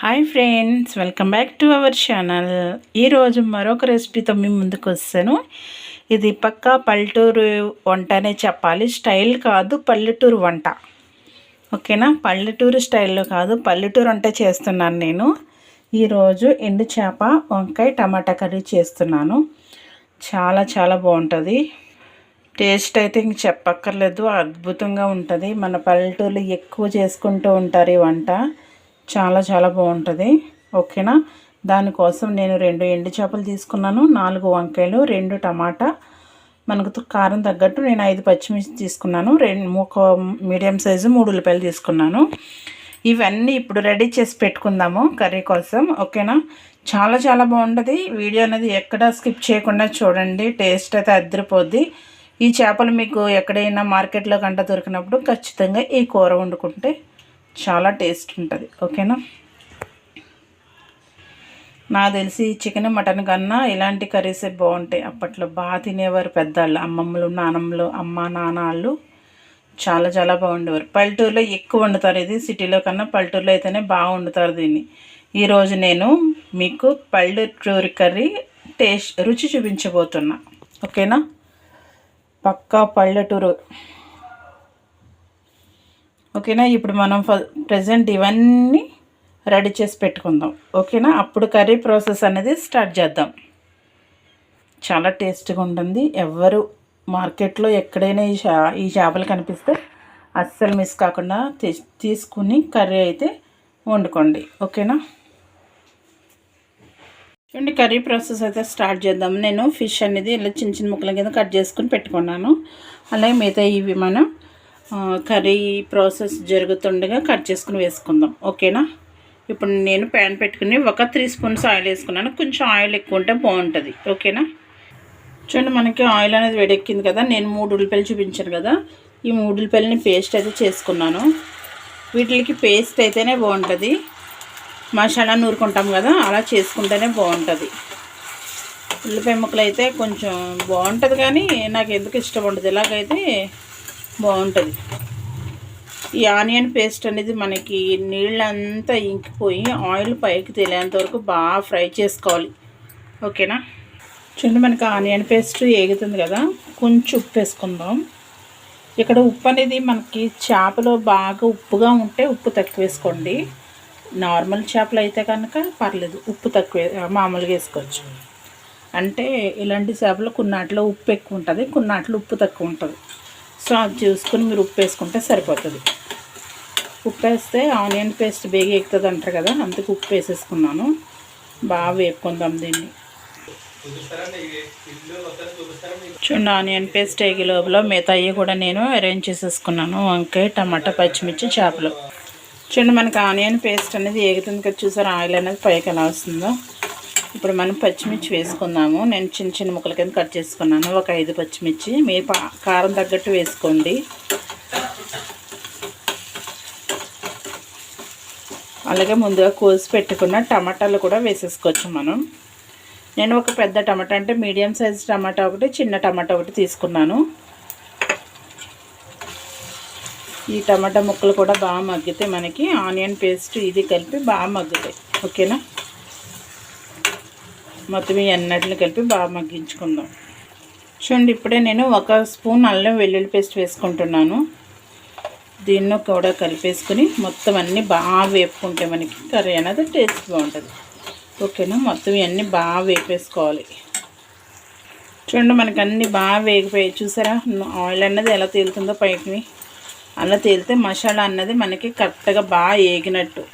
Hi friends welcome back to our channel ఈరోజు మరొక రెసిపీతో మీ ముందుకు వస్తాను. ఇది పక్కా పల్లెటూరు వంటనే చెప్పాలి. స్టైల్ కాదు పల్లెటూరు వంట. ఓకేనా? పల్లెటూరు స్టైల్లో కాదు పల్లెటూరు వంట చేస్తున్నాను నేను. ఈరోజు ఎండు చేప వంకాయ టమాటా కర్రీ చేస్తున్నాను. చాలా చాలా బాగుంటుంది. టేస్ట్ అయితే ఇంక చెప్పక్కర్లేదు అద్భుతంగా ఉంటుంది. మన పల్లెటూరులో ఎక్కువ చేసుకుంటూ ఉంటారు ఈ వంట. చాలా చాలా బాగుంటుంది. ఓకేనా? దానికోసం నేను రెండు ఎండు చేపలు తీసుకున్నాను. నాలుగు వంకాయలు రెండు టమాటా. మనకు కారం తగ్గట్టు నేను ఐదు పచ్చిమిర్చి తీసుకున్నాను. రెండు ఒక మీడియం సైజు మూడు ఉల్లిపాయలు తీసుకున్నాను. ఇవన్నీ ఇప్పుడు రెడీ చేసి పెట్టుకుందాము కర్రీ కోసం. ఓకేనా? చాలా చాలా బాగుంటుంది. వీడియో అనేది ఎక్కడ స్కిప్ చేయకుండా చూడండి. టేస్ట్ అయితే అద్దరిపోద్ది. ఈ చేపలు మీకు ఎక్కడైనా మార్కెట్లో కంట దొరికినప్పుడు ఖచ్చితంగా ఈ కూర వండుకుంటే చాలా టేస్ట్ ఉంటుంది ఓకేనా? నాకు తెలిసి చికెన్ మటన్ కన్నా ఇలాంటి కర్రీసే బాగుంటాయి. అప్పట్లో బాగా తినేవారు పెద్దవాళ్ళు. అమ్మమ్మలు నానమ్మలు అమ్మ నాన్నలు చాలా చాలా బాగుండేవారు. పల్లెటూరులో ఎక్కువ వండుతారు ఇది. సిటీలో కన్నా పల్లెటూరులో అయితేనే బాగా వండుతారు దీన్ని. ఈరోజు నేను మీకు పల్లెటూరి కర్రీ టేస్ట్ రుచి చూపించబోతున్నా ఓకేనా? పక్కా పల్లెటూరు ఓకేనా? ఇప్పుడు మనం ప్రజెంట్ ఇవన్నీ రెడీ చేసి పెట్టుకుందాం. ఓకేనా? అప్పుడు కర్రీ ప్రాసెస్ అనేది స్టార్ట్ చేద్దాం. చాలా టేస్ట్గా ఉంటుంది. ఎవరు మార్కెట్లో ఎక్కడైనా ఈ చా ఈ చేపలు కనిపిస్తే అస్సలు మిస్ కాకుండా తీసుకుని కర్రీ అయితే వండుకోండి. ఓకేనా? చూడండి కర్రీ ప్రాసెస్ అయితే స్టార్ట్ చేద్దాం. నేను ఫిష్ అనేది ఇలా చిన్న చిన్న ముక్కల కింద కట్ చేసుకుని పెట్టుకున్నాను. అలాగే మిగతా ఇవి మనం కర్రీ ప్రాసెస్ జరుగుతుండగా కట్ చేసుకుని వేసుకుందాం. ఓకేనా? ఇప్పుడు నేను ప్యాన్ పెట్టుకుని ఒక త్రీ స్పూన్స్ ఆయిల్ వేసుకున్నాను. కొంచెం ఆయిల్ ఎక్కువ ఉంటే బాగుంటుంది. ఓకేనా? చూడండి మనకి ఆయిల్ అనేది వేడెక్కింది కదా. నేను మూడు ఉల్లిపాయలు చూపించాను కదా. ఈ మూడు ఉల్లిపాయలని పేస్ట్ అయితే చేసుకున్నాను. వీటికి పేస్ట్ అయితేనే బాగుంటుంది. మసాలా నూరుకుంటాం కదా అలా చేసుకుంటేనే బాగుంటుంది. ఉల్లిపాయ ముక్కలు అయితే కొంచెం బాగుంటుంది కానీ నాకు ఎందుకు ఇష్టం ఉండదు. ఇలాగైతే బాగుంటుంది. ఈ ఆనియన్ పేస్ట్ అనేది మనకి నీళ్ళంతా ఇంకిపోయి ఆయిల్ పైకి తెలియంత వరకు బాగా ఫ్రై చేసుకోవాలి. ఓకేనా? చూడండి మనకి ఆనియన్ పేస్ట్ ఏగుతుంది కదా కొంచెం ఉప్పు వేసుకుందాం. ఇక్కడ ఉప్పు అనేది మనకి చేపలో బాగా ఉప్పుగా ఉంటే ఉప్పు తక్కువ వేసుకోండి. నార్మల్ చేపలు అయితే కనుక పర్లేదు ఉప్పు తక్కువ మామూలుగా వేసుకోవచ్చు. అంటే ఇలాంటి చేపలు కొన్నాటిలో ఉప్పు ఎక్కువ ఉంటుంది కొన్నాటిలో ఉప్పు తక్కువ ఉంటుంది. సో చూసుకుని మీరు ఉప్పు వేసుకుంటే సరిపోతుంది. ఉప్పు వేస్తే ఆనియన్ పేస్ట్ బేగి ఎక్కుతుంది అంటారు కదా అందుకు ఉప్పు వేసేసుకున్నాను. బాగా వేపుకుందాం దీన్ని. చూడండి ఆనియన్ పేస్ట్ ఎగి లోపల మిగతా అయ్యి కూడా నేను అరేంజ్ చేసేసుకున్నాను. వంకాయ టమాటా పచ్చిమిర్చి చేపలు. చూడండి మనకి ఆనియన్ పేస్ట్ అనేది ఏగుతుంది కదా చూసారు? ఆయిల్ అనేది పైకి ఎలా వస్తుందో. ఇప్పుడు మనం పచ్చిమిర్చి వేసుకుందాము నేను చిన్న చిన్న ముక్కల కింద కట్ చేసుకున్నాను. ఒక ఐదు పచ్చిమిర్చి. మీ కారం తగ్గట్టు వేసుకోండి. అలాగే ముందుగా కోసి పెట్టుకున్న టమాటాలు కూడా వేసేసుకోవచ్చు మనం. నేను ఒక పెద్ద టమాటా అంటే మీడియం సైజ్ టమాటా ఒకటి చిన్న టమాటా ఒకటి తీసుకున్నాను. ఈ టమాటా ముక్కలు కూడా బాగా మగ్గితే మనకి ఆనియన్ పేస్ట్ ఇది కలిపి బాగా మగ్గుతాయి. ఓకేనా? మొత్తం ఈ అన్నిటిని కలిపి బాగా మగ్గించుకుందాం. చూడండి ఇప్పుడే నేను ఒక స్పూన్ అల్లం వెల్లుల్లి పేస్ట్ వేసుకుంటున్నాను. దీన్ని కూడా కలిపేసుకుని మొత్తం అన్నీ బాగా వేపుకుంటే మనకి కర్రీ అనేది టేస్ట్ బాగుంటుంది. ఓకేనా? మొత్తం ఇవన్నీ బాగా వేపేసుకోవాలి. చూడండి మనకి అన్నీ బాగా వేగిపోయాయి. చూసారా? ఆయిల్ అన్నది ఎలా తేలుతుందో పైకి. అలా తేలితే మసాలా అన్నది మనకి కరెక్ట్గా బాగా వేగినట్టు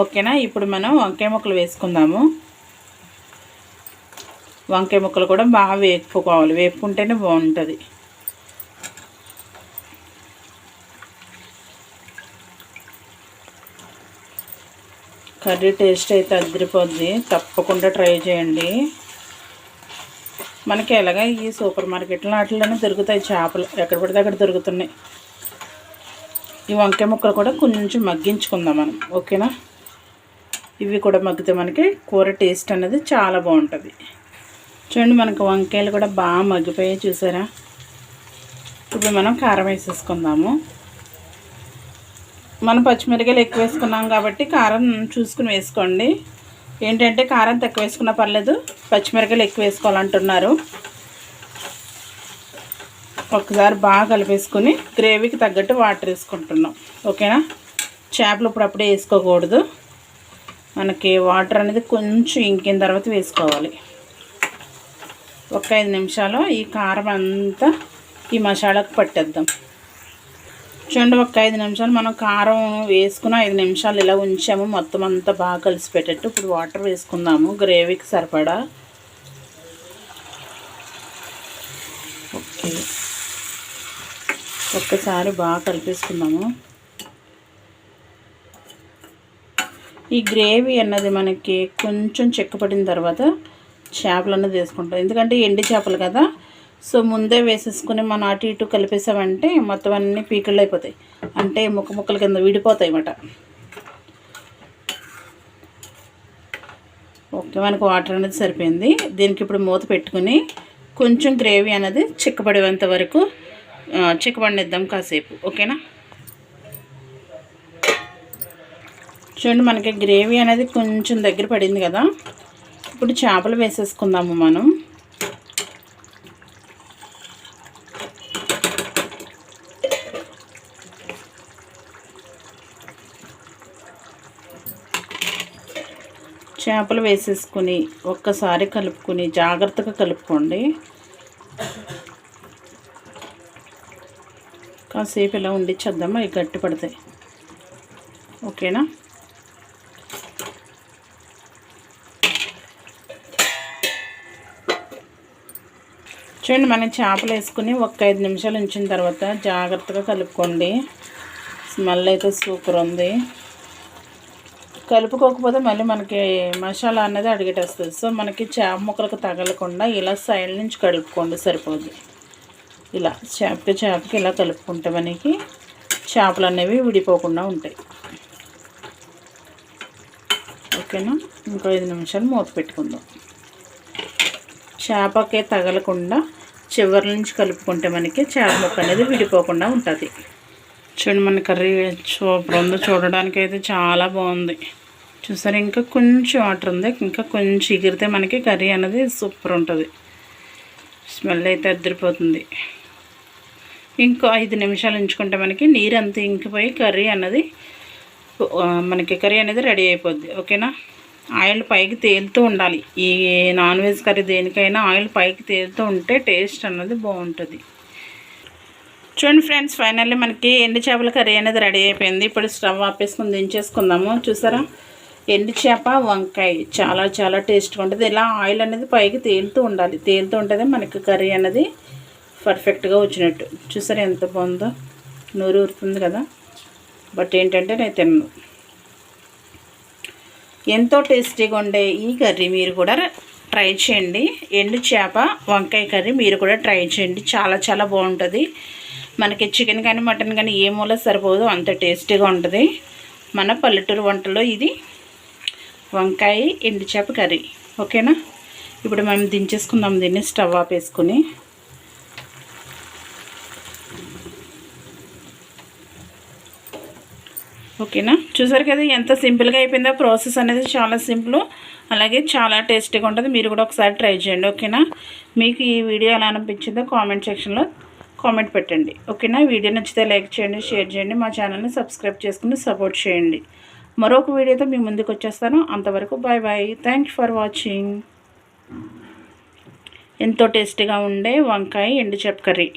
ఓకేనా? ఇప్పుడు మనం వంకాయ ముక్కలు వేసుకుందాము. వంకాయ ముక్కలు కూడా బాగా వేపుకోవాలి. వేపుకుంటేనే బాగుంటుంది. కర్రీ టేస్ట్ అయితే అదిరిపోద్ది. తప్పకుండా ట్రై చేయండి. మనకి ఎలాగ ఈ సూపర్ మార్కెట్లో వాటిలోనే దొరుకుతాయి చేపలు. ఎక్కడ పడితే అక్కడ దొరుకుతున్నాయి. ఈ వంకాయ ముక్కలు కూడా కొంచెం మగ్గించుకుందాం మనం. ఓకేనా? ఇవి కూడా మగ్గితే మనకి కూర టేస్ట్ అనేది చాలా బాగుంటుంది. చూడండి మనకు వంకాయలు కూడా బాగా మగ్గిపోయాయి చూసారా? ఇప్పుడు మనం కారం వేసేసుకుందాము. మనం పచ్చిమిరకాయలు ఎక్కువ వేసుకున్నాం కాబట్టి కారం చూసుకుని వేసుకోండి. ఏంటంటే కారం తక్కువ వేసుకున్నా పర్లేదు పచ్చిమిరకాయలు ఎక్కువ వేసుకోవాలంటున్నారు. ఒకసారి బాగా కలిపేసుకుని గ్రేవీకి తగ్గట్టు వాటర్ వేసుకుంటున్నాం. ఓకేనా? చేపలు ఇప్పుడప్పుడే వేసుకోకూడదు. మనకి వాటర్ అనేది కొంచెం ఇంకిన తర్వాత వేసుకోవాలి. ఒక ఐదు నిమిషాలు ఈ కారం అంతా ఈ మసాలాకు పట్టేద్దాం. చూడండి ఒక ఐదు నిమిషాలు మనం కారం వేసుకుని ఐదు నిమిషాలు ఇలా ఉంచాము. మొత్తం అంతా బాగా కలిసిపెట్టేట్టు ఇప్పుడు వాటర్ వేసుకుందాము. గ్రేవీకి సరిపడా. ఓకే. ఒక్కసారి బాగా కలిపేసుకుందాము. ఈ గ్రేవీ అన్నది మనకి కొంచెం చెక్కపడిన తర్వాత చేపలు అన్నది వేసుకుంటాం. ఎందుకంటే ఎండి చేపలు కదా. సో ముందే వేసేసుకుని మనం అటు ఇటు కలిపేసామంటే మొత్తం అన్నీ పీకళ్ళు అయిపోతాయి. అంటే ముక్క ముక్కల కింద విడిపోతాయి అన్నమాట. ఓకే మనకు వాటర్ అనేది సరిపోయింది. దీనికి ఇప్పుడు మూత పెట్టుకుని కొంచెం గ్రేవీ అనేది చిక్కబడేంత వరకు చిక్కబడినిద్దాం కాసేపు. ఓకేనా? చూడండి మనకి గ్రేవీ అనేది కొంచెం దగ్గర పడింది కదా. ఇప్పుడు చేపలు వేసేసుకుందాము మనం. చేపలు వేసేసుకుని ఒక్కసారి కలుపుకొని జాగ్రత్తగా కలుపుకోండి. కాసేపు ఇలా ఉండిచ్చేద్దామా అవి గట్టి పడతాయి. ఓకేనా? చూడండి మనం చేపలు వేసుకుని ఒక ఐదు నిమిషాలు ఉంచిన తర్వాత జాగ్రత్తగా కలుపుకోండి. స్మెల్ అయితే సూపర్ ఉంది. కలుపుకోకపోతే మళ్ళీ మనకి మసాలా అనేది అడిగేటేస్తుంది. సో మనకి చేప ముక్కలకు తగలకుండా ఇలా సైడ్ నుంచి కలుపుకోండి సరిపోదు ఇలా చేపకి చేపకి ఇలా కలుపుకుంటే మనకి చేపలు అనేవి విడిపోకుండా ఉంటాయి. ఓకేనా? ఇంకో ఐదు నిమిషాలు మూత పెట్టుకుందాం. చేపకే తగలకుండా చివరి నుంచి కలుపుకుంటే మనకి చేప ముక్క అనేది విడిపోకుండా ఉంటుంది. చూడండి మన కర్రీ సూపర్ ఉంది. చూడడానికి అయితే చాలా బాగుంది. చూసారు ఇంకా కొంచెం వాటర్ ఉంది. ఇంకా కొంచెం ఎగిరితే మనకి కర్రీ అనేది సూపర్ ఉంటుంది. స్మెల్ అయితే అద్దరిపోతుంది. ఇంకో ఐదు నిమిషాలు ఉంచుకుంటే మనకి నీరు అంతా ఇంకిపోయి కర్రీ అన్నది మనకి కర్రీ అనేది రెడీ అయిపోద్ది. ఓకేనా? ఆయిల్ పైకి తేలుతూ ఉండాలి. ఈ నాన్ వెజ్ కర్రీ దేనికైనా ఆయిల్ పైకి తేలుతూ ఉంటే టేస్ట్ అన్నది బాగుంటుంది. చూడండి ఫ్రెండ్స్ ఫైనల్లీ మనకి ఎండు చేపల కర్రీ అనేది రెడీ అయిపోయింది. ఇప్పుడు స్టవ్ ఆపేసుకుని దించేసుకుందాము. చూసారా? ఎండు చేప వంకాయ చాలా చాలా టేస్ట్గా ఉంటుంది. ఇలా ఆయిల్ అనేది పైకి తేలుతూ ఉండాలి. తేలుతూ ఉంటుంది మనకి కర్రీ అనేది పర్ఫెక్ట్గా వచ్చినట్టు. చూసారా ఎంత బాగుందో? నూరు ఊరుతుంది కదా? బట్ ఏంటంటే నేను తిన్నాను ఎంతో టేస్టీగా ఉండే ఈ కర్రీ మీరు కూడా ట్రై చేయండి. ఎండు చేప వంకాయ కర్రీ మీరు కూడా ట్రై చేయండి. చాలా చాలా బాగుంటుంది. మనకి చికెన్ కానీ మటన్ కానీ ఏ మూల సరిపోదు అంత టేస్టీగా ఉంటుంది. మన పల్లెటూరు వంటలో ఇది వంకాయ ఎండు చేప కర్రీ. ఓకేనా? ఇప్పుడు మేము దించేసుకుందాం దీన్ని స్టవ్ ఆపేసుకుని ఓకేనా? చూసారు కదా ఎంత సింపుల్గా అయిపోయిందో. ప్రాసెస్ అనేది చాలా సింపుల్. అలాగే చాలా టేస్టీగా ఉంటుంది. మీరు కూడా ఒకసారి ట్రై చేయండి. ఓకేనా? మీకు ఈ వీడియో ఎలా అనిపించిందో కామెంట్ సెక్షన్లో కామెంట్ పెట్టండి. ఓకేనా? వీడియో నచ్చితే లైక్ చేయండి షేర్ చేయండి మా ఛానల్ని సబ్స్క్రైబ్ చేసుకుని సపోర్ట్ చేయండి. మరొక వీడియోతో మీ ముందుకు వచ్చేస్తాను. అంతవరకు bye bye. Thank for watching. ఎంతో టేస్టీగా ఉండే వంకాయ ఎండు చెప్ కర్రీ.